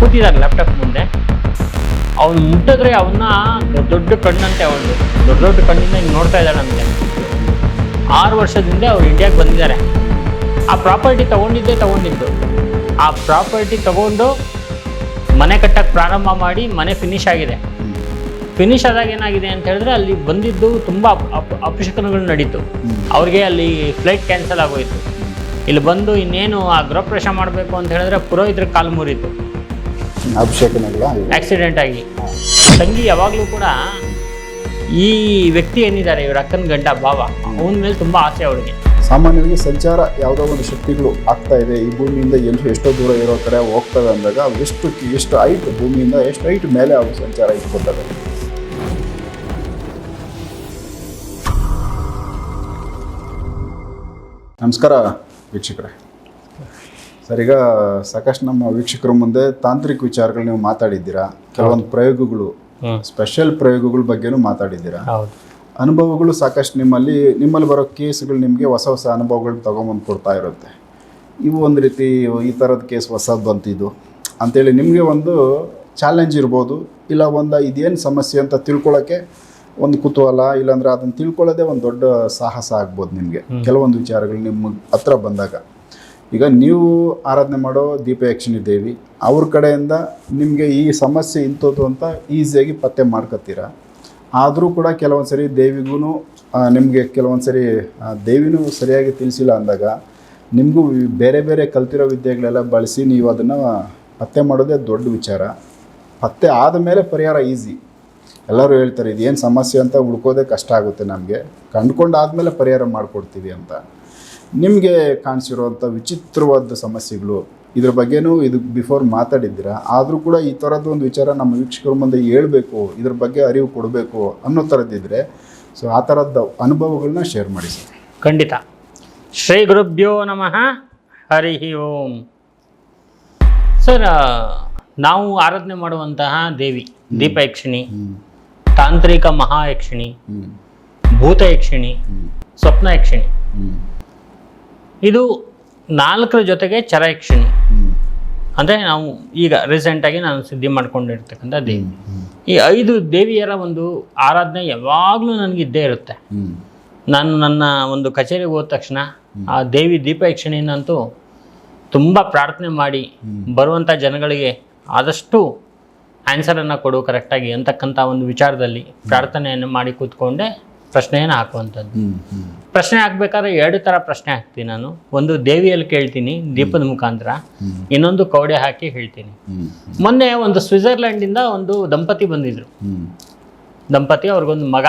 ಕೂತಿದ್ದಾರೆ ಲ್ಯಾಪ್ಟಾಪ್ ಮುಂದೆ. ಅವನು ಮುಟ್ಟಿದ್ರೆ ಅವನ್ನ ದೊಡ್ಡ ಕಣ್ಣಂತೆ ಅವನು. ದೊಡ್ಡ ದೊಡ್ಡ ಕಣ್ಣಿಂದ ಹಿಂಗೆ ನೋಡ್ತಾ ಇದ್ದಾಳೆ ನಮಗೆ ಆರು ವರ್ಷದಿಂದ ಅವ್ರು ಇಂಡಿಯಾಗೆ ಬಂದಿದ್ದಾರೆ. ಆ ಪ್ರಾಪರ್ಟಿ ತಗೊಂಡಿದ್ದೇ ತಗೊಂಡಿದ್ದು. ಆ ಪ್ರಾಪರ್ಟಿ ತಗೊಂಡು ಮನೆ ಕಟ್ಟಕ್ಕೆ ಪ್ರಾರಂಭ ಮಾಡಿ ಮನೆ ಫಿನಿಶ್ ಆಗಿದೆ. ಫಿನಿಶ್ ಆದಾಗ ಏನಾಗಿದೆ ಅಂತ ಹೇಳಿದ್ರೆ ಅಲ್ಲಿ ಬಂದಿದ್ದು ತುಂಬ ಅಪ ಅಪಶಕನಗಳು ನಡೀತು. ಅವ್ರಿಗೆ ಅಲ್ಲಿ ಫ್ಲೈಟ್ ಕ್ಯಾನ್ಸಲ್ ಆಗೋಯಿತು. ಇಲ್ಲಿ ಬಂದು ಇನ್ನೇನು ಆ ಗೃಹಪ್ರವೇಶ ಮಾಡಬೇಕು ಅಂತ ಹೇಳಿದ್ರೆ ಪುರೋಹಿತರ ಕಾಲು ಮುರಿತು. ಅಭಿಷೇಕನೆಲ್ಲ ಆಕ್ಸಿಡೆಂಟ್ ಆಗಿ. ತಂಗಿ ಯಾವಾಗಲೂ ಕೂಡ ಈ ವ್ಯಕ್ತಿ ಏನಿದ್ದಾರೆ ಇವ್ರ ಅಕ್ಕನ ಗಂಡ ಭಾವ ಅವನ ಮೇಲೆ ತುಂಬ ಆಸೆ ಅವಳಿಗೆ. ಸಾಮಾನ್ಯವಾಗಿ ಸಂಚಾರ ಯಾವುದೋ ಒಂದು ಶಕ್ತಿಗಳು ಆಗ್ತಾ ಇದೆ. ಈ ಭೂಮಿಯಿಂದ ಎಲ್ಲರೂ ಎಷ್ಟೋ ದೂರ ಇರೋ ಕಡೆ ಹೋಗ್ತವೆ ಅಂದಾಗ ಎಷ್ಟು ಎಷ್ಟು ಹೈಟ್ ಭೂಮಿಯಿಂದ ಎಷ್ಟು ಹೈಟ್ ಮೇಲೆ ಅವು ಸಂಚಾರ ಇಟ್ಕೊತವೆ ನಮಸ್ಕಾರ ವೀಕ್ಷಕರೇ. ಸರ್ ಈಗ ಸಾಕಷ್ಟು ನಮ್ಮ ವೀಕ್ಷಕರ ಮುಂದೆ ತಾಂತ್ರಿಕ ವಿಚಾರಗಳು ನೀವು ಮಾತಾಡಿದ್ದೀರಾ? ಕೆಲವೊಂದು ಪ್ರಯೋಗಗಳು. ಸ್ಪೆಷಲ್ ಪ್ರಯೋಗಗಳ ಬಗ್ಗೆನೂ ಮಾತಾಡಿದ್ದೀರಾ? ಅನುಭವಗಳು ಸಾಕಷ್ಟು ನಿಮ್ಮಲ್ಲಿ ನಿಮ್ಮಲ್ಲಿ ಬರೋ ಕೇಸ್ಗಳು ನಿಮಗೆ ಹೊಸ ಹೊಸ ಅನುಭವಗಳು ತಗೊಂಬಂದು ಕೊಡ್ತಾ ಇರುತ್ತೆ. ಇವು ಒಂದು ರೀತಿ ಈ ಥರದ ಕೇಸ್ ಹೊಸದು ಬಂತಿದ್ದು. ಅಂತೇಳಿ ನಿಮಗೆ ಒಂದು ಚಾಲೆಂಜ್ ಇರ್ಬೋದು ಇಲ್ಲ ಒಂದು ಇದೇನು ಸಮಸ್ಯೆ ಅಂತ ತಿಳ್ಕೊಳ್ಳೋಕ್ಕೆ ಒಂದು ಕುತೂಹಲ ಇಲ್ಲಾಂದ್ರೆ ಅದನ್ನು ತಿಳ್ಕೊಳ್ಳೋದೇ ಒಂದು ದೊಡ್ಡ ಸಾಹಸ ಆಗ್ಬೋದು ನಿಮಗೆ. ಕೆಲವೊಂದು ವಿಚಾರಗಳು ನಿಮ್ಮ ಹತ್ರ ಬಂದಾಗ. ಈಗ ನೀವು ಆರಾಧನೆ ಮಾಡೋ ದೀಪ ಯಕ್ಷಿಣಿ ದೇವಿ ಅವ್ರ ಕಡೆಯಿಂದ ನಿಮಗೆ ಈ ಸಮಸ್ಯೆ ಇಂಥದ್ದು ಅಂತ ಈಸಿಯಾಗಿ ಪತ್ತೆ ಮಾಡ್ಕೊತೀರ ಆದರೂ ಕೂಡ ಕೆಲವೊಂದು ಸರಿ ದೇವಿಗೂ ನಿಮಗೆ ಕೆಲವೊಂದು ಸರಿ ದೇವಿನೂ ಸರಿಯಾಗಿ ತಿಳಿಸಿಲ್ಲ ಅಂದಾಗ ನಿಮಗೂ ಬೇರೆ ಬೇರೆ ಕಲ್ತಿರೋ ವಿದ್ಯೆಗಳೆಲ್ಲ ಬಳಸಿ ನೀವು ಅದನ್ನು ಪತ್ತೆ ಮಾಡೋದೇ ದೊಡ್ಡ ವಿಚಾರ. ಪತ್ತೆ ಆದ ಮೇಲೆ ಪರಿಹಾರ ಈಸಿ. ಎಲ್ಲರೂ ಹೇಳ್ತಾರೆ, ಇದೇನು ಸಮಸ್ಯೆ ಅಂತ ಹುಡ್ಕೋದೇ ಕಷ್ಟ ಆಗುತ್ತೆ ನಮಗೆ. ಕಂಡುಕೊಂಡಾದ್ಮೇಲೆ ಪರಿಹಾರ ಮಾಡಿಕೊಡ್ತೀವಿ ಅಂತ. ನಿಮಗೆ ಕಾಣಿಸಿರುವಂಥ ವಿಚಿತ್ರವಾದ ಸಮಸ್ಯೆಗಳು. ಇದ್ರ ಬಗ್ಗೆನೂ ಇದು ಬಿಫೋರ್ ಮಾತಾಡಿದ್ದೀರಾ? ಆದರೂ ಕೂಡ ಈ ಥರದ್ದು ಒಂದು ವಿಚಾರ ನಮ್ಮ ವೀಕ್ಷಕರ ಮುಂದೆ ಹೇಳಬೇಕು ಇದ್ರ ಬಗ್ಗೆ ಅರಿವು ಕೊಡಬೇಕು ಅನ್ನೋ ಥರದ್ದಿದ್ರೆ ಸೊ ಆ ಥರದ ಅನುಭವಗಳನ್ನ ಶೇರ್ ಮಾಡಿ ಸರ್. ಖಂಡಿತ. ಶ್ರೀ ಗುರುಭ್ಯೋ ನಮಃ ಹರಿ ಓಂ. ಸರ್ ನಾವು ಆರಾಧನೆ ಮಾಡುವಂತಹ ದೇವಿ ದೀಪಯಕ್ಷಿಣಿ ತಾಂತ್ರಿಕ ಮಹಾಯಕ್ಷಿಣಿ ಭೂತಯಕ್ಷಿಣಿ ಭೂತ ಯಕ್ಷಿಣಿ ಹ್ಞೂ ಸ್ವಪ್ನ ಯಕ್ಷಿಣಿ ಹ್ಞೂ ಇದು ನಾಲ್ಕರ ಜೊತೆಗೆ ಚರ ಯಕ್ಷಿಣಿ ಹ್ಞೂ ಅಂದರೆ ನಾವು ಈಗ ರೀಸೆಂಟಾಗಿ ನಾನು ಸಿದ್ಧಿ ಮಾಡ್ಕೊಂಡಿರ್ತಕ್ಕಂಥ ದೇವಿ. ಈ ಐದು ದೇವಿಯರ ಒಂದು ಆರಾಧನೆ ಯಾವಾಗಲೂ ನನಗೆ ಇದ್ದೇ ಇರುತ್ತೆ. ನಾನು ನನ್ನ ಒಂದು ಕಚೇರಿಗೆ ಹೋದ ತಕ್ಷಣ ಆ ದೇವಿ ದೀಪ ಯಕ್ಷಿಣಿನಂತೂ ತುಂಬ ಪ್ರಾರ್ಥನೆ ಮಾಡಿ ಬರುವಂಥ ಜನಗಳಿಗೆ ಆದಷ್ಟು ಆನ್ಸರನ್ನು ಕೊಡು ಕರೆಕ್ಟಾಗಿ ಅಂತಕ್ಕಂಥ ಒಂದು ವಿಚಾರದಲ್ಲಿ ಪ್ರಾರ್ಥನೆಯನ್ನು ಮಾಡಿ ಕೂತ್ಕೊಂಡೆ. ಪ್ರಶ್ನೆಯನ್ನು ಹಾಕುವಂಥದ್ದು. ಪ್ರಶ್ನೆ ಹಾಕ್ಬೇಕಾದ್ರೆ ಎರಡು ಥರ ಪ್ರಶ್ನೆ ಹಾಕ್ತೀನಿ ನಾನು. ಒಂದು ದೇವಿಯಲ್ಲಿ ಕೇಳ್ತೀನಿ ದೀಪದ ಮುಖಾಂತರ. ಇನ್ನೊಂದು ಕೌಡೆ ಹಾಕಿ ಹೇಳ್ತೀನಿ. ಮೊನ್ನೆ ಒಂದು ಸ್ವಿಟ್ಜರ್ಲ್ಯಾಂಡಿಂದ ಒಂದು ದಂಪತಿ ಬಂದಿದ್ರು. ದಂಪತಿ ಅವ್ರಿಗೊಂದು ಮಗ.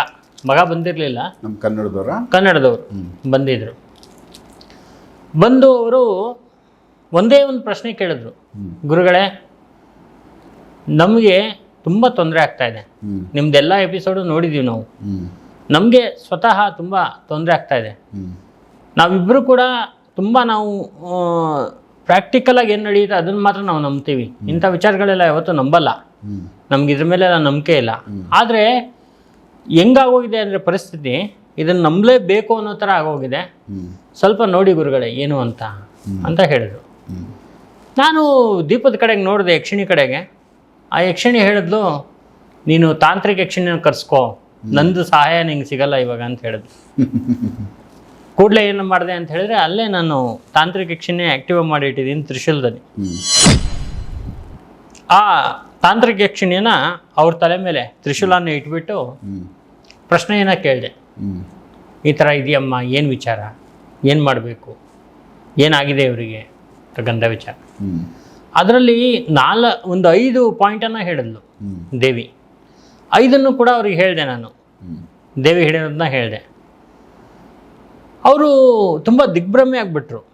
ಮಗ ಬಂದಿರಲಿಲ್ಲ. ನಮ್ಮ ಕನ್ನಡದವರ? ಕನ್ನಡದವರು ಬಂದಿದ್ರು. ಬಂದು ಅವರು ಒಂದೇ ಒಂದು ಪ್ರಶ್ನೆ ಕೇಳಿದ್ರು. ಗುರುಗಳೇ ನಮಗೆ ತುಂಬ ತೊಂದರೆ ಆಗ್ತಾ ಇದೆ. ನಿಮ್ದೆಲ್ಲಾ ಎಪಿಸೋಡು ನೋಡಿದ್ದೀವಿ ನಾವು. ನಮಗೆ ಸ್ವತಃ ತುಂಬ ತೊಂದರೆ ಆಗ್ತಾ ಇದೆ. ನಾವಿಬ್ಬರು ಕೂಡ ತುಂಬ ನಾವು ಪ್ರಾಕ್ಟಿಕಲಾಗಿ ಏನು ನಡೆಯುತ್ತೆ ಅದನ್ನು ಮಾತ್ರ ನಾವು ನಂಬ್ತೀವಿ. ಇಂಥ ವಿಚಾರಗಳೆಲ್ಲ ಯಾವತ್ತೂ ನಂಬಲ್ಲ. ನಮ್ಗೆ ಇದ್ರ ಮೇಲೆಲ್ಲ ನಂಬಿಕೆ ಇಲ್ಲ. ಆದರೆ ಹೆಂಗಾಗೋಗಿದೆ ಅಂದರೆ ಪರಿಸ್ಥಿತಿ ಇದನ್ನು ನಂಬಲೇಬೇಕು ಅನ್ನೋ ಥರ ಆಗೋಗಿದೆ. ಸ್ವಲ್ಪ ನೋಡಿ ಗುರುಗಳೇ ಏನು ಅಂತ? ಅಂತ ಹೇಳಿದ್ರು. ನಾನು ದೀಪದ ಕಡೆಗೆ ನೋಡಿದೆ ಯಕ್ಷಿಣಿ ಕಡೆಗೆ. ಆ ಯಕ್ಷಿಣಿ ಹೇಳಿದ್ಲು ನೀನು ತಾಂತ್ರಿಕ ಯಕ್ಷಿಣಿನ ಕರ್ಸ್ಕೋ. ನಂದು ಸಹಾಯ ನಿಂಗೆ ಸಿಗಲ್ಲ ಇವಾಗ ಅಂತ ಹೇಳಿದ್ರು. ಕೂಡಲೇ ಏನು ಮಾಡಿದೆ ಅಂತ ಹೇಳಿದ್ರೆ ಅಲ್ಲೇ ನಾನು ತಾಂತ್ರಿಕ ಯಕ್ಷಿಣಿ ಆಕ್ಟಿವ್ ಮಾಡಿ ಇಟ್ಟಿದ್ದೀನಿ ತ್ರಿಶೂಲದಲ್ಲಿ. ಆ ತಾಂತ್ರಿಕ ಯಕ್ಷಿಣಿಯನ್ನ ಅವ್ರ ತಲೆ ಮೇಲೆ ತ್ರಿಶೂಲನ ಇಟ್ಬಿಟ್ಟು ಪ್ರಶ್ನೆ ಪ್ರಶ್ನೆಯನ್ನು ಕೇಳಿದೆ. ಈ ಥರ ಇದೆಯಮ್ಮ ಏನು ವಿಚಾರ? ಏನು ಮಾಡಬೇಕು? ಏನಾಗಿದೆ ಇವರಿಗೆ? ಗಂಧ ವಿಚಾರ. ಅದರಲ್ಲಿ ನಾಲ್ ಒಂದು ಐದು ಪಾಯಿಂಟನ್ನು ಹೇಳಿದ್ಲು ದೇವಿ. ಐದನ್ನು ಕೂಡ ಅವ್ರಿಗೆ ಹೇಳಿದೆ ನಾನು. ದೇವಿ ಹಿಡಿಯೋದನ್ನ ಹೇಳಿದೆ. ಅವರು ತುಂಬ ದಿಗ್ಭ್ರಮೆ ಆಗಿಬಿಟ್ರು.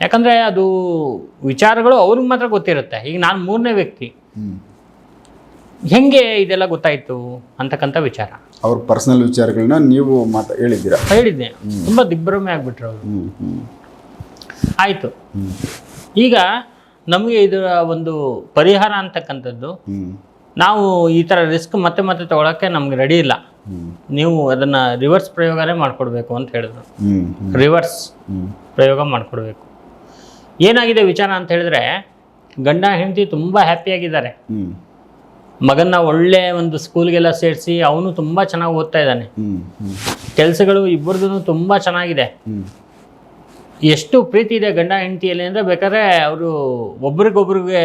ಯಾಕಂದ್ರೆ ಅದು ವಿಚಾರಗಳು ಅವ್ರಿಗೆ ಮಾತ್ರ ಗೊತ್ತಿರುತ್ತೆ. ಈಗ ನಾನು ಮೂರನೇ ವ್ಯಕ್ತಿ. ಹೆಂಗೆ ಇದೆಲ್ಲ ಗೊತ್ತಾಯಿತು ಅಂತಕ್ಕಂಥ ವಿಚಾರ. ಅವ್ರ ಪರ್ಸನಲ್ ವಿಚಾರಗಳನ್ನ ನೀವು ಮಾತಾ ಹೇಳಿದ್ದೀರಾ? ಹೇಳಿದ್ದೆ. ತುಂಬ ದಿಗ್ಭ್ರಮೆ ಆಗಿಬಿಟ್ರು ಅವರು. ಆಯಿತು. ಈಗ ನಮಗೆ ಇದರ ಒಂದು ಪರಿಹಾರ ಅಂತಕ್ಕಂಥದ್ದು. ನಾವು ಈ ಥರ ರಿಸ್ಕ್ ಮತ್ತೆ ಮತ್ತೆ ತೊಗೊಳಕ್ಕೆ ನಮ್ಗೆ ರೆಡಿ ಇಲ್ಲ. ನೀವು ಅದನ್ನು ರಿವರ್ಸ್ ಪ್ರಯೋಗನೇ ಮಾಡಿಕೊಡ್ಬೇಕು ಅಂತ ಹೇಳಿದ್ರು. ರಿವರ್ಸ್ ಪ್ರಯೋಗ ಮಾಡಿಕೊಡ್ಬೇಕು. ಏನಾಗಿದೆ ವಿಚಾರ ಅಂತ ಹೇಳಿದ್ರೆ ಗಂಡ ಹೆಂಡತಿ ತುಂಬ ಹ್ಯಾಪಿಯಾಗಿದ್ದಾರೆ ಮಗನ್ನ ಒಳ್ಳೆ ಒಂದು ಸ್ಕೂಲ್ಗೆಲ್ಲ ಸೇರಿಸಿ ಅವನು ತುಂಬ ಚೆನ್ನಾಗಿ ಓದ್ತಾ ಇದ್ದಾನೆ. ಕೆಲಸಗಳು ಇಬ್ಬರದೂ ತುಂಬ ಚೆನ್ನಾಗಿದೆ. ಎಷ್ಟು ಪ್ರೀತಿ ಇದೆ ಗಂಡ ಹೆಂಡತಿಯಲ್ಲಿ ಅಂದರೆ ಬೇಕಾದ್ರೆ ಅವರು ಒಬ್ರಿಗೊಬ್ರಿಗೆ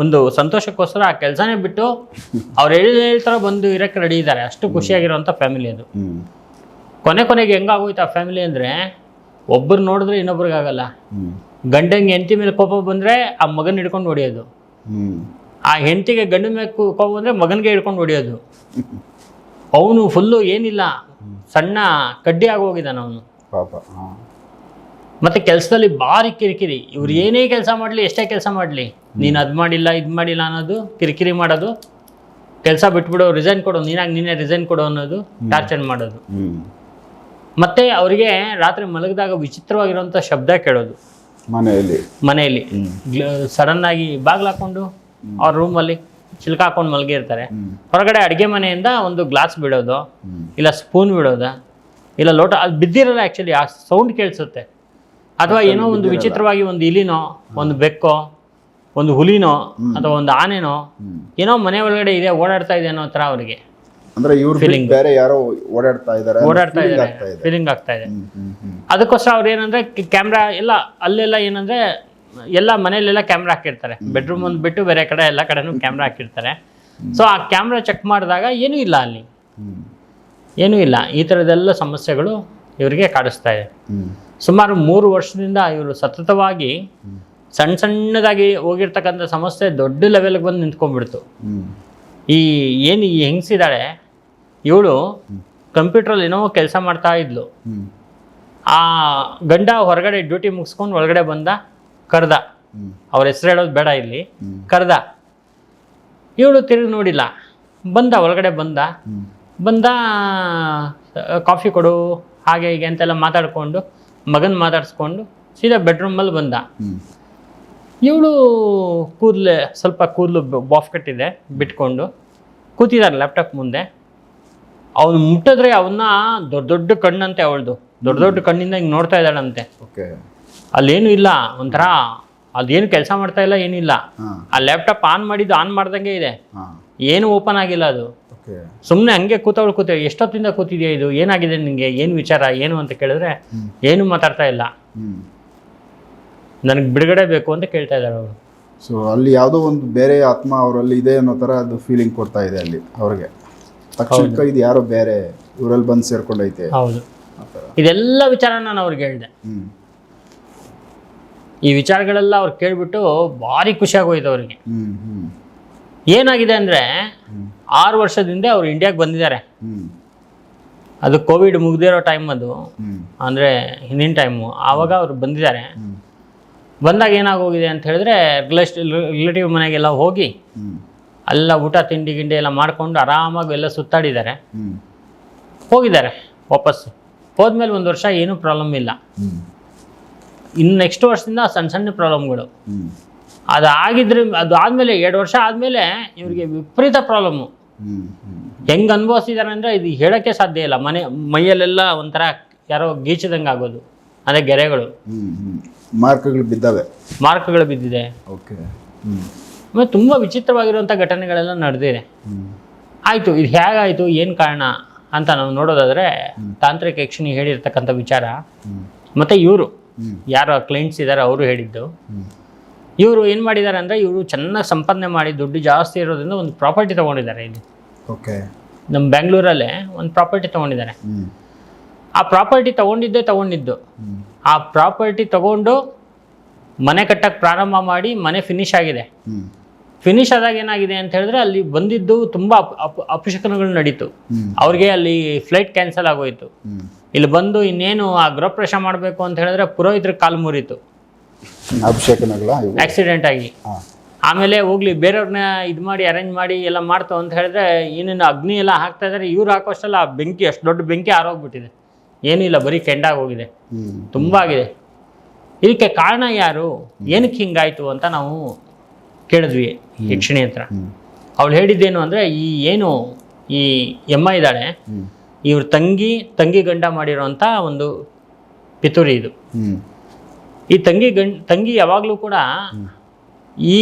ಒಂದು ಸಂತೋಷಕ್ಕೋಸ್ಕರ ಆ ಕೆಲಸನೇ ಬಿಟ್ಟು ಅವ್ರು ಹೇಳಿದ ಹೇಳ್ತಾರ ಬಂದು ಇರಕ್ಕೆ ರೆಡಿ ಇದ್ದಾರೆ. ಅಷ್ಟು ಖುಷಿಯಾಗಿರೋಂಥ ಫ್ಯಾಮಿಲಿ ಅದು. ಕೊನೆ ಕೊನೆಗೆ ಹೆಂಗಾಗೋಯ್ತು ಆ ಫ್ಯಾಮಿಲಿ ಅಂದರೆ ಒಬ್ಬರು ನೋಡಿದ್ರೆ ಇನ್ನೊಬ್ರಿಗಾಗಲ್ಲ. ಗಂಡಂಗೆ ಹೆಂಡತಿ ಮೇಲೆ ಕೋಪ ಬಂದರೆ ಆ ಮಗನ ಹಿಡ್ಕೊಂಡು ಹೊಡೆಯೋದು. ಆ ಹೆಂಡತಿಗೆ ಗಂಡನ ಮೇಲೆ ಕೋಪ ಬಂದರೆ ಮಗನಿಗೆ ಹಿಡ್ಕೊಂಡು ಹೊಡೆಯೋದು. ಅವನು ಫುಲ್ಲು ಏನಿಲ್ಲ. ಸಣ್ಣ ಕಡ್ಡಿ ಆಗೋಗಿದ್ದಾನೆ ಅವನು. ಮತ್ತೆ ಕೆಲಸದಲ್ಲಿ ಭಾರಿ ಕಿರಿಕಿರಿ. ಇವ್ರು ಏನೇ ಕೆಲಸ ಮಾಡಲಿ ಎಷ್ಟೇ ಕೆಲಸ ಮಾಡಲಿ. ನೀನು ಅದು ಮಾಡಿಲ್ಲ ಇದು ಮಾಡಿಲ್ಲ ಅನ್ನೋದು ಕಿರಿಕಿರಿ ಮಾಡೋದು ಕೆಲಸ ಬಿಟ್ಬಿಡು ರಿಸೈನ್ ಕೊಡು ನೀನಾಗಿ ನೀನೇ ರಿಸೈನ್ ಕೊಡು ಅನ್ನೋದು ಟಾರ್ಚರ್ ಮಾಡೋದು. ಮತ್ತೆ ಅವರಿಗೆ ರಾತ್ರಿ ಮಲಗಿದಾಗ ವಿಚಿತ್ರವಾಗಿರುವಂತ ಶಬ್ದ ಕೇಳೋದು. ಮನೆಯಲ್ಲಿ. ಮನೆಯಲ್ಲಿ. ಸಡನ್ ಆಗಿ ಬಾಗ್ಲು ಹಾಕೊಂಡು ಅವ್ರ ರೂಮಲ್ಲಿ ಚಿಲ್ಕ ಹಾಕೊಂಡು ಮಲಗಿರ್ತಾರೆ ಹೊರಗಡೆ ಅಡುಗೆ ಮನೆಯಿಂದ ಒಂದು ಗ್ಲಾಸ್ ಬಿಡೋದು ಇಲ್ಲ ಸ್ಪೂನ್ ಬಿಡೋದ ಇಲ್ಲ ಲೋಟ ಅಲ್ಲಿ ಬಿದ್ದಿರಲ್ಲ ಆ್ಯಕ್ಚುಲಿ ಆ ಸೌಂಡ್ ಕೇಳಿಸುತ್ತೆ. ಅಥವಾ ಏನೋ ಒಂದು ವಿಚಿತ್ರವಾಗಿ ಒಂದು ಇಲಿನೋ ಒಂದು ಬೆಕ್ಕೋ ಒಂದು ಹುಲಿನೋ ಅಥವಾ ಒಂದು ಆನೆನೋ ಏನೋ ಮನೆ ಒಳಗಡೆ ಇದೆ ಓಡಾಡ್ತಾ ಇದೆ ಅನ್ನೋ ಥರ ಅವರಿಗೆ. ಅಂದ್ರೆ ಇವ್ರು ಬಿಟ್ಟು ಬೇರೆ ಯಾರೋ ಓಡಾಡ್ತಾ ಇದ್ದಾರೆ ಓಡಾಡ್ತಾ ಇದ್ದಾರೆ ಫೀಲಿಂಗ್ ಆಗ್ತಾ ಇದೆ. ಅದಕ್ಕೋಸ್ಕರ ಅವ್ರು ಏನಂದ್ರೆ ಕ್ಯಾಮ್ರಾ ಎಲ್ಲ ಅಲ್ಲೆಲ್ಲ ಏನಂದ್ರೆ ಎಲ್ಲ ಮನೆಯಲ್ಲೆಲ್ಲ ಕ್ಯಾಮ್ರಾ ಹಾಕಿರ್ತಾರೆ. ಬೆಡ್ರೂಮ್ ಒಂದು ಬಿಟ್ಟು ಬೇರೆ ಕಡೆ ಎಲ್ಲ ಕಡೆನೂ ಕ್ಯಾಮ್ರಾ ಹಾಕಿರ್ತಾರೆ. ಸೊ ಆ ಕ್ಯಾಮ್ರಾ ಚೆಕ್ ಮಾಡಿದಾಗ ಏನೂ ಇಲ್ಲ ಅಲ್ಲಿ. ಏನೂ ಇಲ್ಲ. ಈ ಥರದ್ದೆಲ್ಲ ಸಮಸ್ಯೆಗಳು ಇವರಿಗೆ ಕಾಡಿಸ್ತಾ ಇದೆ. ಸುಮಾರು ಮೂರು ವರ್ಷದಿಂದ ಇವರು ಸತತವಾಗಿ ಸಣ್ಣ ಸಣ್ಣದಾಗಿ ಹೋಗಿರ್ತಕ್ಕಂಥ ಸಮಸ್ಯೆ ದೊಡ್ಡ ಲೆವೆಲ್ಗೆ ಬಂದು ನಿಂತ್ಕೊಂಡ್ಬಿಡ್ತು. ಈ ಏನು ಈ ಹೆಂಗಸಿದ್ದಾಳೆ ಇವಳು ಕಂಪ್ಯೂಟ್ರಲ್ಲಿ ಏನೋ ಕೆಲಸ ಮಾಡ್ತಾ ಇದ್ಲು. ಆ ಗಂಡ ಹೊರಗಡೆ ಡ್ಯೂಟಿ ಮುಗಿಸ್ಕೊಂಡು ಒಳಗಡೆ ಬಂದ ಕರ್ದ. ಅವ್ರ ಹೆಸರು ಹೇಳೋದು ಬೇಡ ಇಲ್ಲಿ. ಕರ್ದ. ಇವಳು ತಿರುಗಿ ನೋಡಿಲ್ಲ. ಬಂದ ಒಳಗಡೆ ಬಂದ. ಬಂದ ಕಾಫಿ ಕೊಡು ಹಾಗೆ ಹೀಗೆ ಅಂತೆಲ್ಲ ಮಾತಾಡಿಕೊಂಡು ಮಗನ ಮಾತಾಡಿಸ್ಕೊಂಡು ಸೀದಾ ಬೆಡ್ರೂಮಲ್ಲಿ ಬಂದ. ಇವಳು ಕೂದಲೆ ಸ್ವಲ್ಪ ಕೂದಲು ಬಾಫ್ ಕಟ್ಟಿದೆ ಬಿಟ್ಕೊಂಡು ಕೂತಿದ್ದಾರೆ ಲ್ಯಾಪ್ಟಾಪ್ ಮುಂದೆ. ಅವನು ಮುಟ್ಟಿದ್ರೆ ಅವನ್ನ ದೊಡ್ಡ ದೊಡ್ಡ ಕಣ್ಣಂತೆ ಅವಳದು. ದೊಡ್ಡ ದೊಡ್ಡ ಕಣ್ಣಿಂದ ಹಿಂಗೆ ನೋಡ್ತಾ ಇದ್ದಾಳಂತೆ. ಓಕೆ. ಅಲ್ಲೇನು ಇಲ್ಲ ಒಂಥರ ಅದೇನು ಕೆಲಸ ಮಾಡ್ತಾ ಇಲ್ಲ ಏನಿಲ್ಲ. ಆ ಲ್ಯಾಪ್ಟಾಪ್ ಆನ್ ಮಾಡಿದ್ದು ಆನ್ ಮಾಡ್ದಂಗೆ ಇದೆ. ಏನು ಓಪನ್ ಆಗಿಲ್ಲ ಅದು. ಸುಮ್ಮನೆ ಹಂಗೆ ಕೂತವಳು ಕೂತ ಎಷ್ಟೊತ್ತಿಂದ ಕೂತಿದ್ಯಾ ಇದು? ಏನಾಗಿದೆ ನಿನಗೆ? ಏನು ವಿಚಾರ? ಏನು ಅಂತ ಕೇಳಿದ್ರೆ. ಏನು ಮಾತಾಡ್ತಾ ಇಲ್ಲ. ನನಗೆ ಬಿಡುಗಡೆ ಬೇಕು ಅಂತ ಕೇಳ್ತಾ ಇದ್ದಾರೆ ಅವರು. ಸೊ ಅಲ್ಲಿ ಯಾವುದೋ ಒಂದು ಬೇರೆ ಆತ್ಮ ಅವರಲ್ಲಿ ಇದೆ ಅನ್ನೋ ಥರ ಅದು ಫೀಲಿಂಗ್ ಕೊಡ್ತಾ ಇದೆ ಅಲ್ಲಿ ಅವ್ರಿಗೆ. ತಕ್ಷಣಕ್ಕೆ ಇದು ಯಾರೋ ಬೇರೆ ಇವರಲ್ಲಿ ಬಂದು ಸೇರ್ಕೊಂಡೈತೆ. ಹೌದು. ಇದೆಲ್ಲ ವಿಚಾರ ನಾನು ಅವ್ರಿಗೆ ಹೇಳಿದೆ. ಈ ವಿಚಾರಗಳೆಲ್ಲ ಅವ್ರು ಕೇಳಿಬಿಟ್ಟು ಭಾರಿ ಖುಷಿಯಾಗೋಯ್ತು ಅವರಿಗೆ. ಏನಾಗಿದೆ ಅಂದರೆ. ಆರು ವರ್ಷದಿಂದ ಅವ್ರು ಇಂಡಿಯಾಗೆ ಬಂದಿದ್ದಾರೆ. ಅದು ಕೋವಿಡ್ ಮುಗ್ದಿರೋ ಟೈಮ್ ಅದು. ಅಂದರೆ ಹಿಂದಿನ ಟೈಮು ಆವಾಗ ಅವ್ರು ಬಂದಿದ್ದಾರೆ. ಬಂದಾಗ ಏನಾಗೋಗಿದೆ ಅಂತ ಹೇಳಿದ್ರೆ ರಿಲೇಷ್ ರಿಲೇಟಿವ್ ಮನೆಗೆಲ್ಲ ಹೋಗಿ ಅಲ್ಲ ಎಲ್ಲ ಊಟ ತಿಂಡಿ ಗಿಂಡಿ ಎಲ್ಲ ಮಾಡಿಕೊಂಡು ಆರಾಮಾಗಿ ಎಲ್ಲ ಸುತ್ತಾಡಿದ್ದಾರೆ. ಹೋಗಿದ್ದಾರೆ ವಾಪಸ್ಸು ಹೋದ್ಮೇಲೆ ಒಂದು ವರ್ಷ ಏನೂ ಪ್ರಾಬ್ಲಮ್ ಇಲ್ಲ. ಇನ್ನು ನೆಕ್ಸ್ಟ್ ವರ್ಷದಿಂದ ಸಣ್ಣ ಸಣ್ಣ ಪ್ರಾಬ್ಲಮ್ಗಳು ಅದು ಆಗಿದ್ರೆ ಅದು ಆದಮೇಲೆ ಎರಡು ವರ್ಷ ಆದಮೇಲೆ ಇವರಿಗೆ ವಿಪರೀತ ಪ್ರಾಬ್ಲಮ್ಮು ಹೆಂಗೆ ಅನುಭವಿಸಿದ್ದಾರೆ ಅಂದರೆ ಇದು ಹೇಳೋಕ್ಕೆ ಸಾಧ್ಯ ಇಲ್ಲ. ಮನೆ ಮೈಯಲ್ಲೆಲ್ಲ ಒಂಥರ ಯಾರೋ ಗೀಚದಂಗೆ ಆಗೋದು. ಅದೇ ಗೆರೆಗಳು. ಮಾರ್ಕ್ಗಳು ಬಿದ್ದಾವೆ. ಮಾರ್ಕ್ಗಳು ಬಿದ್ದಿದೆ. ಓಕೆ. ಆಮೇಲೆ ತುಂಬ ವಿಚಿತ್ರವಾಗಿರುವಂಥ ಘಟನೆಗಳೆಲ್ಲ ನಡೆದಿದೆ. ಆಯಿತು ಇದು ಹೇಗಾಯಿತು ಏನು ಕಾರಣ ಅಂತ ನಾವು ನೋಡೋದಾದರೆ ತಾಂತ್ರಿಕ ಯಕ್ಷಿಣಿ ಹೇಳಿರ್ತಕ್ಕಂಥ ವಿಚಾರ. ಮತ್ತು ಇವರು ಯಾರು ಕ್ಲೈಂಟ್ಸ್ ಇದ್ದಾರೆ ಅವರು ಹೇಳಿದ್ದು. ಇವರು ಏನು ಮಾಡಿದ್ದಾರೆ ಅಂದರೆ ಇವರು ಚೆನ್ನಾಗಿ ಸಂಪಾದನೆ ಮಾಡಿ ದುಡ್ಡು ಜಾಸ್ತಿ ಇರೋದ್ರಿಂದ ಒಂದು ಪ್ರಾಪರ್ಟಿ ತೊಗೊಂಡಿದ್ದಾರೆ ಇಲ್ಲಿ. ಓಕೆ ನಮ್ಮ ಬೆಂಗಳೂರಲ್ಲೇ ಒಂದು ಪ್ರಾಪರ್ಟಿ ತೊಗೊಂಡಿದ್ದಾರೆ. ಆ ಪ್ರಾಪರ್ಟಿ ತೊಗೊಂಡಿದ್ದೇ ತೊಗೊಂಡಿದ್ದು. ಆ ಪ್ರಾಪರ್ಟಿ ತೊಗೊಂಡು ಮನೆ ಕಟ್ಟಕ್ಕೆ ಪ್ರಾರಂಭ ಮಾಡಿ ಮನೆ ಫಿನಿಶ್ ಆಗಿದೆ. ಫಿನಿಶ್ ಆದಾಗ ಏನಾಗಿದೆ ಅಂತ ಹೇಳಿದ್ರೆ ಅಲ್ಲಿ ಬಂದಿದ್ದು ತುಂಬ ಅಪ್ ಅಪ್ ಅಪಶಕನಗಳು ನಡೀತು. ಅವ್ರಿಗೆ ಅಲ್ಲಿ ಫ್ಲೈಟ್ ಕ್ಯಾನ್ಸಲ್ ಆಗೋಯ್ತು. ಇಲ್ಲಿ ಬಂದು ಇನ್ನೇನು ಆ ಗೃಹಪ್ರವೇಶ ಮಾಡಬೇಕು ಅಂತ ಹೇಳಿದ್ರೆ ಪುರೋಹಿತರ ಕಾಲು ಮುರಿತು. ಅಭಿಷೇಕನಗಳ ಆಕ್ಸಿಡೆಂಟ್ ಆಗಿ. ಆಮೇಲೆ ಹೋಗ್ಲಿ ಬೇರೆಯವ್ರನ್ನ ಇದು ಮಾಡಿ ಅರೇಂಜ್ ಮಾಡಿ ಎಲ್ಲ ಮಾಡ್ತಾವ ಅಂತ ಹೇಳಿದ್ರೆ ಏನೇನು ಅಗ್ನಿ ಎಲ್ಲ ಹಾಕ್ತಾ ಇದ್ದಾರೆ ಇವ್ರು ಹಾಕೋಷ್ಟಲ್ಲ ಆ ಬೆಂಕಿ ಅಷ್ಟು ದೊಡ್ಡ ಬೆಂಕಿ ಆರೋಗ್ಬಿಟ್ಟಿದೆ ಏನಿಲ್ಲ ಬರೀ ಕೆಂಡಾಗಿ ಹೋಗಿದೆ. ತುಂಬ ಆಗಿದೆ. ಇದಕ್ಕೆ ಕಾರಣ ಯಾರು? ಏನಕ್ಕೆ ಹಿಂಗಾಯ್ತು ಅಂತ ನಾವು ಕೇಳಿದ್ವಿ ಯಕ್ಷಿಣಿ ಹತ್ರ. ಅವ್ಳು ಹೇಳಿದ್ದೇನು ಅಂದರೆ ಈ ಏನು ಈ ಎಮ್ಮ ಇದ್ದಾಳೆ ಇವ್ರ ತಂಗಿ ತಂಗಿ ಗಂಡ ಮಾಡಿರೋಂಥ ಒಂದು ಪಿತೂರಿ ಇದು. ಈ ತಂಗಿ ಗಂಡ್ ತಂಗಿ ಯಾವಾಗಲೂ ಕೂಡ ಈ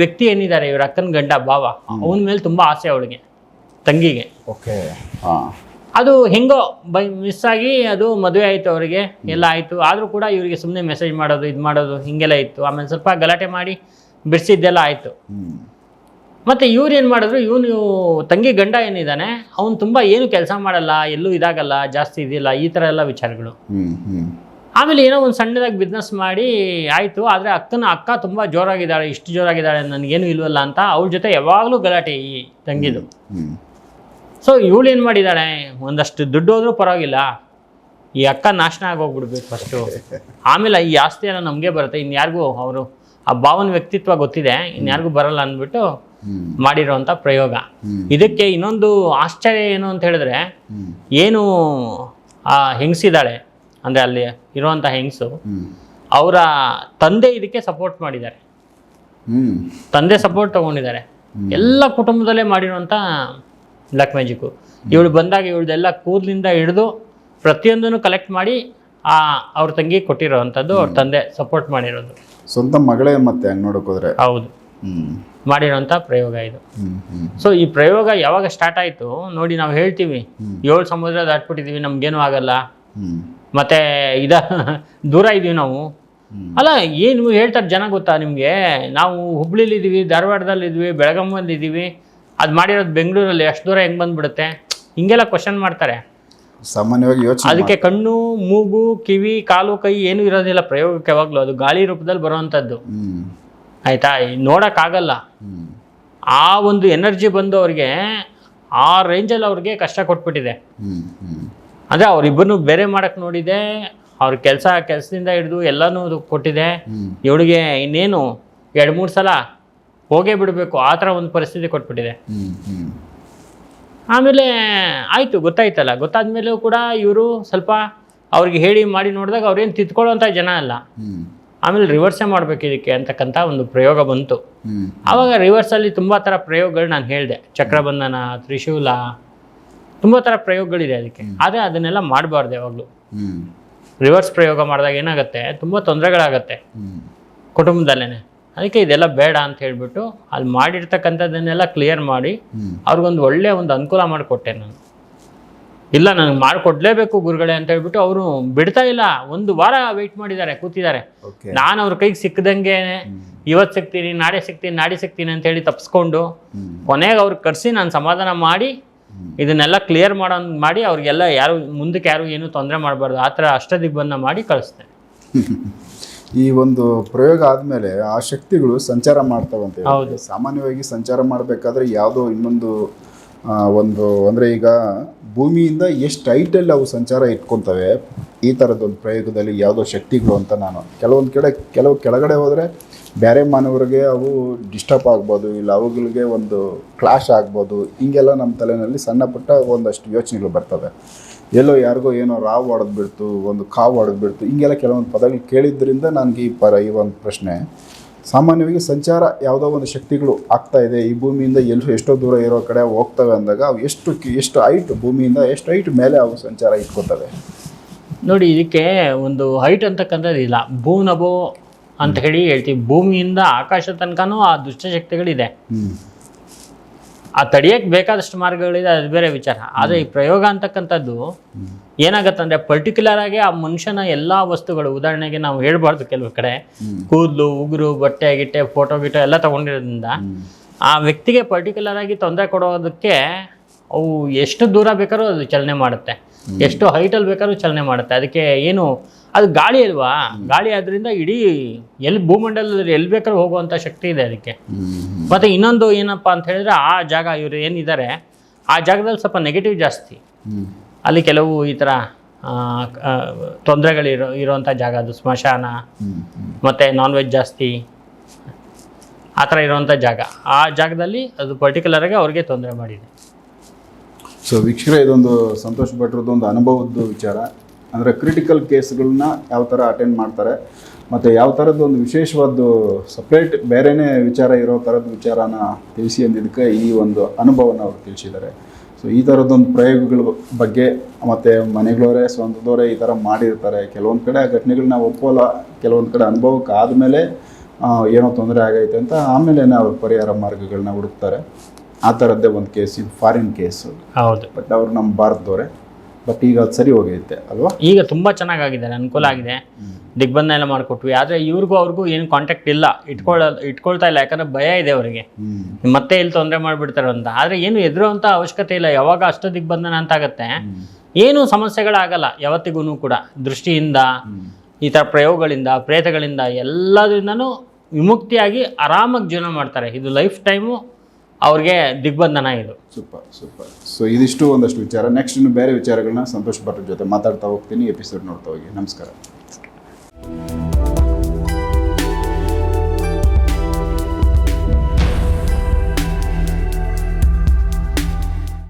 ವ್ಯಕ್ತಿ ಏನಿದ್ದಾರೆ ಇವ್ರ ಅಕ್ಕನ ಗಂಡ ಭಾವ ಅವನ ಮೇಲೆ ತುಂಬಾ ಆಸೆ ಅವಳಿಗೆ ತಂಗಿಗೆ. ಓಕೆ. ಅದು ಹೆಂಗೋ ಬೈ ಮಿಸ್ ಆಗಿ ಅದು ಮದುವೆ ಆಯಿತು ಅವರಿಗೆ ಎಲ್ಲ ಆಯಿತು. ಆದರೂ ಕೂಡ ಇವರಿಗೆ ಸುಮ್ಮನೆ ಮೆಸೇಜ್ ಮಾಡೋದು ಇದು ಮಾಡೋದು ಹಿಂಗೆಲ್ಲ ಇತ್ತು. ಆಮೇಲೆ ಸ್ವಲ್ಪ ಗಲಾಟೆ ಮಾಡಿ ಬಿಡಿಸಿದ್ದೆಲ್ಲ ಆಯಿತು. ಮತ್ತೆ ಇವ್ರು ಏನು ಮಾಡಿದ್ರು ಇವನು ತಂಗಿ ಗಂಡ ಏನಿದ್ದಾನೆ ಅವನು ತುಂಬ ಏನು ಕೆಲಸ ಮಾಡಲ್ಲ ಎಲ್ಲೂ ಇದಾಗಲ್ಲ ಜಾಸ್ತಿ ಇದಿಲ್ಲ ಈ ಥರ ಎಲ್ಲ ವಿಚಾರಗಳು. ಆಮೇಲೆ ಏನೋ ಒಂದು ಸಣ್ಣದಾಗಿ ಬಿಸ್ನೆಸ್ ಮಾಡಿ ಆಯಿತು. ಆದರೆ ಅಕ್ಕನ ಅಕ್ಕ ತುಂಬ ಜೋರಾಗಿದ್ದಾಳೆ ಇಷ್ಟು ಜೋರಾಗಿದ್ದಾಳೆ ನನಗೇನು ಇಲ್ವಲ್ಲ ಅಂತ ಅವ್ರ ಜೊತೆ ಯಾವಾಗಲೂ ಗಲಾಟೆ ಈ ತಂಗಿದು. ಸೊ ಇವಳು ಏನು ಮಾಡಿದ್ದಾಳೆ ಒಂದಷ್ಟು ದುಡ್ಡು ಹೋದರೂ ಪರವಾಗಿಲ್ಲ. ಈ ಅಕ್ಕ ನಾಶನ ಆಗೋಗ್ಬಿಡ್ಬೇಕು ಫಸ್ಟು ಆಮೇಲೆ ಈ ಆಸ್ತಿ ಏನೋ ನಮಗೆ ಬರುತ್ತೆ. ಇನ್ಯಾರಿಗೂ ಅವರು ಆ ಭಾವನ ವ್ಯಕ್ತಿತ್ವ ಗೊತ್ತಿದೆ. ಇನ್ಯಾರಿಗೂ ಬರಲ್ಲ ಅಂದ್ಬಿಟ್ಟು ಮಾಡಿರೋಂಥ ಮಾಡಿರೋವಂಥ ಪ್ರಯೋಗ. ಇದಕ್ಕೆ ಇನ್ನೊಂದು ಆಶ್ಚರ್ಯ ಏನು ಅಂತ ಹೇಳಿದ್ರೆ ಏನು ಆ ಹೆಂಗಸಿದ್ದಾಳೆ ಅಂದರೆ ಅಲ್ಲಿ ಇರುವಂಥ ಹೆಂಗಸು ಅವರ ತಂದೆ ಇದಕ್ಕೆ ಸಪೋರ್ಟ್ ಮಾಡಿದ್ದಾರೆ. ತಂದೆ ಸಪೋರ್ಟ್ ತಗೊಂಡಿದ್ದಾರೆ. ಎಲ್ಲ ಕುಟುಂಬದಲ್ಲೇ ಮಾಡಿರುವಂಥ ಬ್ಲ್ಯಾಕ್ ಮ್ಯಾಜಿಕ್ಕು ಇವಳು ಬಂದಾಗ ಇವಳ್ದೆಲ್ಲ ಕೂದಲಿಂದ ಹಿಡಿದು ಪ್ರತಿಯೊಂದನ್ನು ಕಲೆಕ್ಟ್ ಮಾಡಿ ಆ ಅವ್ರ ತಂಗಿ ಕೊಟ್ಟಿರೋವಂಥದ್ದು ಅವ್ರ ತಂದೆ ಸಪೋರ್ಟ್ ಮಾಡಿರೋದು. ಸ್ವಂತ ಮಗಳೇ ಮತ್ತೆ ಹಂಗೆ ನೋಡಕ್ ಹೋದ್ರೆ? ಹೌದು. ಮಾಡಿರೋಂಥ ಪ್ರಯೋಗ ಇದು. ಸೊ ಈ ಪ್ರಯೋಗ ಯಾವಾಗ ಸ್ಟಾರ್ಟ್ ಆಯಿತು ನೋಡಿ ನಾವು ಹೇಳ್ತೀವಿ. ಏಳು ಸಮುದ್ರ ದಾಟ್ಬಿಟ್ಟಿದ್ದೀವಿ ನಮ್ಗೇನು ಆಗಲ್ಲ. ಮತ್ತೆ ಇದ ದೂರ ಇದೀವಿ ನಾವು. ಅಲ್ಲ ಏನು ಹೇಳ್ತಾರೆ ಜನ ಗೊತ್ತಾ ನಿಮಗೆ? ನಾವು ಹುಬ್ಳಿಲಿದ್ದೀವಿ ಧಾರವಾಡದಲ್ಲಿದ್ವಿ ಬೆಳಗಾಮಲ್ಲಿದ್ದೀವಿ ಅದು ಮಾಡಿರೋದು ಬೆಂಗಳೂರಲ್ಲಿ ಎಷ್ಟು ದೂರ ಹೆಂಗೆ ಬಂದ್ಬಿಡುತ್ತೆ? ಹಿಂಗೆಲ್ಲ ಕ್ವಶನ್ ಮಾಡ್ತಾರೆ. ಸಾಮಾನ್ಯವಾಗಿ ಯೋಚನೆ ಅದಕ್ಕೆ ಕಣ್ಣು ಮೂಗು ಕಿವಿ ಕಾಲು ಕೈ ಏನೂ ಇರೋದಿಲ್ಲ ಪ್ರಯೋಗಕ್ಕೆ ಯಾವಾಗಲೂ. ಅದು ಗಾಳಿ ರೂಪದಲ್ಲಿ ಬರುವಂಥದ್ದು. ಆಯ್ತಾ? ನೋಡೋಕ್ಕಾಗಲ್ಲ. ಆ ಒಂದು ಎನರ್ಜಿ ಬಂದು ಅವ್ರಿಗೆ ಆ ರೇಂಜಲ್ಲಿ ಅವ್ರಿಗೆ ಕಷ್ಟ ಕೊಟ್ಬಿಟ್ಟಿದೆ. ಅಂದರೆ ಅವರಿಬ್ಬರನ್ನು ಬೇರೆ ಮಾಡಕ್ಕೆ ನೋಡಿದೆ ಅವ್ರ ಕೆಲಸ ಕೆಲಸದಿಂದ ಹಿಡಿದು ಎಲ್ಲನೂ ಕೊಟ್ಟಿದೆ. ಇವಳಿಗೆ ಇನ್ನೇನು ಎರಡು ಮೂರು ಸಲ ಹೋಗೇ ಬಿಡಬೇಕು ಆ ಥರ ಒಂದು ಪರಿಸ್ಥಿತಿ ಕೊಟ್ಬಿಟ್ಟಿದೆ. ಆಮೇಲೆ ಆಯಿತು ಗೊತ್ತಾಯ್ತಲ್ಲ. ಗೊತ್ತಾದ ಮೇಲೂ ಕೂಡ ಇವರು ಸ್ವಲ್ಪ ಅವ್ರಿಗೆ ಹೇಳಿ ಮಾಡಿ ನೋಡಿದಾಗ ಅವ್ರೇನು ತಿದ್ಕೊಳ್ಳೋಂಥ ಜನ ಅಲ್ಲ. ಆಮೇಲೆ ರಿವರ್ಸೇ ಮಾಡಬೇಕು ಇದಕ್ಕೆ ಅಂತಕ್ಕಂಥ ಒಂದು ಪ್ರಯೋಗ ಬಂತು. ಅವಾಗ ಆವಾಗ ರಿವರ್ಸಲ್ಲಿ ತುಂಬ ಥರ ಪ್ರಯೋಗಗಳು ನಾನು ಹೇಳಿದೆ. ಚಕ್ರಬಂಧನ ತ್ರಿಶೂಲ ತುಂಬ ಥರ ಪ್ರಯೋಗಗಳಿದೆ ಅದಕ್ಕೆ. ಆದರೆ ಅದನ್ನೆಲ್ಲ ಮಾಡಬಾರ್ದು ಯಾವಾಗಲೂ. ರಿವರ್ಸ್ ಪ್ರಯೋಗ ಮಾಡಿದಾಗ ಏನಾಗುತ್ತೆ? ತುಂಬ ತೊಂದರೆಗಳಾಗತ್ತೆ. ಕುಟುಂಬದಲ್ಲೇನೆ. ಕುಟುಂಬದಲ್ಲೇ ಅದಕ್ಕೆ ಇದೆಲ್ಲ ಬೇಡ ಅಂತ ಹೇಳ್ಬಿಟ್ಟು ಅಲ್ಲಿ ಮಾಡಿರ್ತಕ್ಕಂಥದ್ದನ್ನೆಲ್ಲ ಕ್ಲಿಯರ್ ಮಾಡಿ ಅವ್ರಿಗೊಂದು ಒಳ್ಳೆ ಒಂದು ಅನುಕೂಲ ಮಾಡಿಕೊಟ್ಟೆ ನಾನು. ಇಲ್ಲ ನನಗೆ ಮಾಡಿಕೊಡ್ಲೇಬೇಕು ಗುರುಗಳೇ ಅಂತ ಹೇಳ್ಬಿಟ್ಟು ಅವರು ಬಿಡ್ತಾ ಇಲ್ಲ. ಒಂದು ವಾರ ವೆಯ್ಟ್ ಮಾಡಿದ್ದಾರೆ ಕೂತಿದ್ದಾರೆ. ನಾನು ಅವ್ರ ಕೈಗೆ ಸಿಕ್ಕದಂಗೆ ಇವತ್ತು ಸಿಗ್ತೀನಿ ನಾಳೆ ಸಿಗ್ತೀನಿ ನಾಡಿ ಸಿಗ್ತೀನಿ ಅಂತ ಹೇಳಿ ತಪ್ಪಿಸ್ಕೊಂಡು ಕೊನೆಗೆ ಅವ್ರಿಗೆ ಕರೆಸಿ ನಾನು ಸಮಾಧಾನ ಮಾಡಿ ಇದನ್ನೆಲ್ಲ ಕ್ಲಿಯರ್ ಮಾಡೋ ಮಾಡಿ ಅವ್ರಿಗೆಲ್ಲ ಯಾರು ಮುಂದಕ್ಕೆ ಯಾರು ಏನು ತೊಂದರೆ ಮಾಡಬಾರ್ದು ಆ ಥರ ಅಷ್ಟದಿಗ್ಬಂಧನ ಮಾಡಿ ಕಳಿಸ್ತೇನೆ ಈ ಒಂದು ಪ್ರಯೋಗ ಆದಮೇಲೆ ಆ ಶಕ್ತಿಗಳು ಸಂಚಾರ ಮಾಡ್ತಾವಂತ ಹೌದು. ಸಾಮಾನ್ಯವಾಗಿ ಸಂಚಾರ ಮಾಡಬೇಕಾದ್ರೆ ಯಾವುದೋ ಇನ್ನೊಂದು ಒಂದು ಅಂದರೆ ಈಗ ಭೂಮಿಯಿಂದ ಎಷ್ಟು ಹೈಟಲ್ಲಿ ಅವು ಸಂಚಾರ ಇಟ್ಕೊತವೆ ಈ ಥರದ್ದೊಂದು ಪ್ರಯೋಗದಲ್ಲಿ ಯಾವುದೋ ಶಕ್ತಿಗಳು ಅಂತ ನಾನು ಕೆಲವೊಂದು ಕಡೆ ಕೆಲವು ಕೆಳಗಡೆ ಹೋದರೆ ಬೇರೆ ಮಾನವರಿಗೆ ಅವು ಡಿಸ್ಟರ್ಬ್ ಆಗ್ಬೋದು, ಇಲ್ಲ ಅವುಗಳಿಗೆ ಒಂದು ಕ್ಲಾಶ್ ಆಗ್ಬೋದು, ಹಿಂಗೆಲ್ಲ ನಮ್ಮ ತಲೆಯಲ್ಲಿ ಸಣ್ಣ ಪುಟ್ಟ ಒಂದಷ್ಟು ಯೋಚನೆಗಳು ಬರ್ತವೆ. ಎಲ್ಲೋ ಯಾರಿಗೋ ಏನೋ ರಾವ್ ಹೊಡೆದು ಬಿಡ್ತು ಒಂದು ಕಾವು ಹೊಡೆದು ಬಿಡ್ತು ಹಿಂಗೆಲ್ಲ ಕೆಲವೊಂದು ಪದಗಳು ಕೇಳಿದ್ದರಿಂದ ನನಗೆ ಈ ಪರ ಈ ಒಂದು ಪ್ರಶ್ನೆ. ಸಾಮಾನ್ಯವಾಗಿ ಸಂಚಾರ ಯಾವುದೋ ಒಂದು ಶಕ್ತಿಗಳು ಆಗ್ತಾ ಇದೆ, ಈ ಭೂಮಿಯಿಂದ ಎಲ್ಲೂ ಎಷ್ಟೋ ದೂರ ಇರೋ ಕಡೆ ಹೋಗ್ತವೆ ಅಂದಾಗ ಅವು ಎಷ್ಟು ಎಷ್ಟು ಹೈಟ್ ಭೂಮಿಯಿಂದ, ಎಷ್ಟು ಹೈಟ್ ಮೇಲೆ ಅವು ಸಂಚಾರ ಇಟ್ಕೋತವೆ. ನೋಡಿ, ಇದಕ್ಕೆ ಒಂದು ಹೈಟ್ ಅಂತಕ್ಕಂಥದ್ದು ಇಲ್ಲ ಭೂನಭೋ ಅಂತ ಹೇಳಿ ಹೇಳ್ತೀವಿ. ಭೂಮಿಯಿಂದ ಆಕಾಶ ತನಕನೂ ಆ ದುಷ್ಟಶಕ್ತಿಗಳಿದೆ ಆ ತಡಿಯಕ್ಕೆ ಬೇಕಾದಷ್ಟು ಮಾರ್ಗಗಳಿದೆ ಅದು ಬೇರೆ ವಿಚಾರ. ಆದರೆ ಈ ಪ್ರಯೋಗ ಅಂತಕ್ಕಂಥದ್ದು ಏನಾಗತ್ತಂದ್ರೆ ಪರ್ಟಿಕ್ಯುಲರ್ ಆಗಿ ಆ ಮನುಷ್ಯನ ಎಲ್ಲ ವಸ್ತುಗಳು ಉದಾಹರಣೆಗೆ ನಾವು ಹೇಳ್ಬಾರ್ದು ಕೆಲವು ಕಡೆ. ಕೂದಲು ಉಗುರು ಬಟ್ಟೆ ಗಿಟ್ಟೆ ಫೋಟೋ ಗಿಟೋ ಎಲ್ಲ ತಗೊಂಡಿರೋದ್ರಿಂದ ಆ ವ್ಯಕ್ತಿಗೆ ಪರ್ಟಿಕ್ಯುಲರ್ ಆಗಿ ತೊಂದರೆ ಕೊಡೋದಕ್ಕೆ ಅವು ಎಷ್ಟು ದೂರ ಬೇಕಾದ್ರೂ ಅದು ಚಲನೆ ಮಾಡುತ್ತೆ. ಎಷ್ಟು ಹೈಟಲ್ಲಿ ಬೇಕಾದ್ರೂ ಚಲನೆ ಮಾಡುತ್ತೆ. ಅದಕ್ಕೆ ಏನು ಅದು ಗಾಳಿ ಅಲ್ವಾ? ಗಾಳಿ ಆದ್ರಿಂದ ಇಡೀ ಎಲ್ಲಿ ಭೂಮಂಡಲದಲ್ಲಿ ಎಲ್ಲಿ ಬೇಕಾದ್ರೂ ಹೋಗುವಂಥ ಶಕ್ತಿ ಇದೆ ಅದಕ್ಕೆ. ಮತ್ತು ಇನ್ನೊಂದು ಏನಪ್ಪ ಅಂತ ಹೇಳಿದ್ರೆ ಆ ಜಾಗ ಇವರು ಏನಿದ್ದಾರೆ ಆ ಜಾಗದಲ್ಲಿ ಸ್ವಲ್ಪ ನೆಗೆಟಿವ್ ಜಾಸ್ತಿ. ಅಲ್ಲಿ ಕೆಲವು ಈ ಥರ ತೊಂದರೆಗಳಿರೋ ಇರೋವಂಥ ಜಾಗ ಅದು ಸ್ಮಶಾನ ಮತ್ತು ನಾನ್ ವೆಜ್ ಜಾಸ್ತಿ ಆ ಥರ ಇರೋವಂಥ ಜಾಗ. ಆ ಜಾಗದಲ್ಲಿ ಅದು ಪರ್ಟಿಕ್ಯುಲರಾಗಿ ಅವ್ರಿಗೆ ತೊಂದರೆ ಮಾಡಿದೆ. ಸೊ ವೀಕ್ಷಕರ, ಇದೊಂದು ಸಂತೋಷ್ ಭಟ್ರದ್ದೊಂದು ಅನುಭವದ ವಿಚಾರ. ಅಂದರೆ ಕ್ರಿಟಿಕಲ್ ಕೇಸ್ಗಳನ್ನ ಯಾವ ಥರ ಅಟೆಂಡ್ ಮಾಡ್ತಾರೆ, ಮತ್ತು ಯಾವ ಥರದ್ದು ಒಂದು ವಿಶೇಷವಾದ ಸಪ್ರೇಟ್ ಬೇರೆನೇ ವಿಚಾರ ಇರೋ ಥರದ ವಿಚಾರನ ತಿಳಿಸಿ ಅಂದಿದ್ದಕ್ಕೆ ಈ ಒಂದು ಅನುಭವನ ಅವ್ರು ತಿಳಿಸಿದ್ದಾರೆ. ಸೊ ಈ ಥರದ್ದೊಂದು ಪ್ರಯೋಗಗಳ ಬಗ್ಗೆ ಮತ್ತು ಮನೆಗಳವರೇ, ಸ್ವಂತದವರೇ ಈ ಥರ ಮಾಡಿರ್ತಾರೆ. ಕೆಲವೊಂದು ಕಡೆ ಆ ಘಟನೆಗಳನ್ನ ಒಪ್ಪೋಲ್ಲ, ಕೆಲವೊಂದು ಕಡೆ ಅನುಭವಕ್ಕೆ ಆದಮೇಲೆ ಏನೋ ತೊಂದರೆ ಆಗೈತೆ ಅಂತ ಆಮೇಲೆ ಅವ್ರು ಪರಿಹಾರ ಮಾರ್ಗಗಳನ್ನ ಹುಡುಕ್ತಾರೆ. ಆ ಥರದ್ದೇ ಒಂದು ಕೇಸ್ ಇದು ಫಾರಿನ್ ಕೇಸು ಹೌದು. ಬಟ್ ಅವ್ರು ನಮ್ಮ ಭಾರತದವರೇ. ಬಟ್ ಈಗ ಅದು ಸರಿ ಹೋಗೈತೆ ಅಲ್ವಾ? ಈಗ ತುಂಬ ಚೆನ್ನಾಗಾಗಿದೆ ಅನುಕೂಲ ಆಗಿದೆ. ದಿಗ್ಬಂಧನ ಎಲ್ಲ ಮಾಡಿಕೊಟ್ವಿ. ಆದರೆ ಇವ್ರಿಗೂ ಅವ್ರಿಗೂ ಏನು ಕಾಂಟ್ಯಾಕ್ಟ್ ಇಲ್ಲ. ಇಟ್ಕೊಳ್ಳ ಇಟ್ಕೊಳ್ತಾ ಇಲ್ಲ. ಯಾಕಂದ್ರೆ ಭಯ ಇದೆ ಅವರಿಗೆ. ಮತ್ತೆ ಇಲ್ಲಿ ತೊಂದರೆ ಮಾಡಿಬಿಡ್ತಾರೆ ಅಂತ. ಆದರೆ ಏನು ಎದುರುವಂಥ ಅವಶ್ಯಕತೆ ಇಲ್ಲ. ಯಾವಾಗ ಅಷ್ಟು ದಿಗ್ಬಂಧನ ಅಂತ ಆಗುತ್ತೆ. ಏನು ಸಮಸ್ಯೆಗಳಾಗಲ್ಲ. ಯಾವತ್ತಿಗೂ ಕೂಡ. ದೃಷ್ಟಿಯಿಂದ ಈ ಥರ ಪ್ರಯೋಗಗಳಿಂದ ಪ್ರೇತಗಳಿಂದ ಎಲ್ಲದರಿಂದನೂ ವಿಮುಕ್ತಿಯಾಗಿ ಆರಾಮಾಗಿ ಜೀವನ ಮಾಡ್ತಾರೆ. ಇದು ಲೈಫ್ ಟೈಮು ಅವ್ರಿಗೆ ದಿಗ್ಬಂಧನ ಇದು. Super super. ಸೊ ಇದಿಷ್ಟು ಒಂದಷ್ಟು ವಿಚಾರ. ನೆಕ್ಸ್ಟ್ ಇನ್ನು ಬೇರೆ ವಿಚಾರಗಳನ್ನ ಸಂತೋಷ್ ಭಟ್ರ ಜೊತೆ ಮಾತಾಡ್ತಾ ಹೋಗ್ತೀನಿ. ಎಪಿಸೋಡ್ ನೋಡ್ತಾ ಹೋಗಿ. ನಮಸ್ಕಾರ.